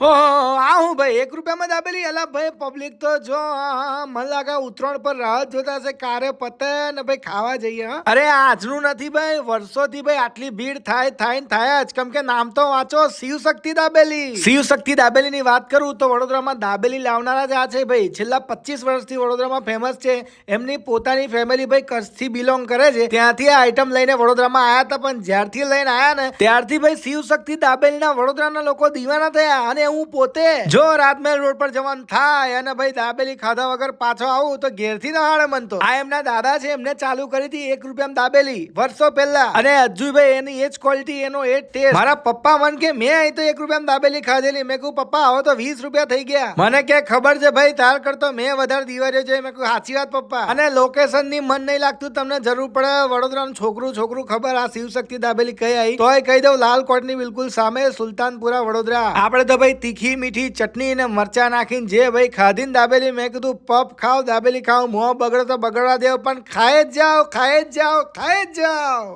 હો ભાઈ, એક રૂપિયામાં દાબેલી અલા ભાઈ પબ્લિક તો જો મને ઉત્તરાયણ પર રાહ જોતા છે કારે પતે ને ભાઈ ખાવા જઈએ અરે, આજનું નથી ભાઈ, વર્ષોથી ભાઈ આટલી ભીડ થાય થાય થાય જ. કેમ કે નામ તો વાંચો, શિવ શક્તિ દાબેલી. શિવ શક્તિ દાબેલી ની વાત કરું તો વડોદરામાં દાબેલી લાવનારા જ આ છે ભાઈ. છેલ્લા પચીસ વર્ષથી વડોદરામાં ફેમસ છે. એમની પોતાની ફેમિલી ભાઈ કચ્છથી બિલોંગ કરે છે. ત્યાંથી આ આઈટમ લઈને વડોદરામાં આયા હતા, પણ જ્યારથી લઈને આયા ને, ત્યારથી ભાઈ શિવ શક્તિ દાબેલીના વડોદરાના લોકો દીવાના થયા અને હું પોતે. જો રાજમહેલ રોડ પર જવાનું થાય અને ભાઈ દાબેલી ખાધા વગર પાછો આવું તો ઘેરથી ના હાડે મન તો. આ એમના દાદા છે એમને ચાલુ કરી હતી એક રૂપિયામાં દાબેલી વર્ષો પહેલા. અને હજુ ભાઈ એની એ જ ક્વોલિટી એનો એ ટેસ્ટ મારા પપ્પા મન કે મેં અહીં તો એક રૂપિયામાં દાબેલી ખાધેલી. મેં કહું પપ્પા આવો તો વીસ રૂપિયા થઈ ગયા. મને કે ખબર છે ભાઈ તાર કરતો મેં વધારે દિવાળીઓ છે મેં કહું સાચી વાત પપ્પા. અને લોકેશનની મન નહીં લાગતું તમને જરૂર પડે વડોદરાનું છોકરું છોકરું ખબર આ શિવશક્તિ દાબેલી કઈ આવી તોય કહી દઉં લાલ કોટની બિલકુલ સામે સુલતાનપુરા વડોદરા. આપણે તો ભાઈ તીખી મીઠી ચટણી ને મરચા નાખીને જે ભાઈ ખાધીને દાબેલી, મેં કીધું પપ ખાવ દાબેલી ખાવ મોં બગડે તો બગડવા દેવ, પણ ખાય જ જાઓ ખાય જ જાઓ ખાય જ જાઓ.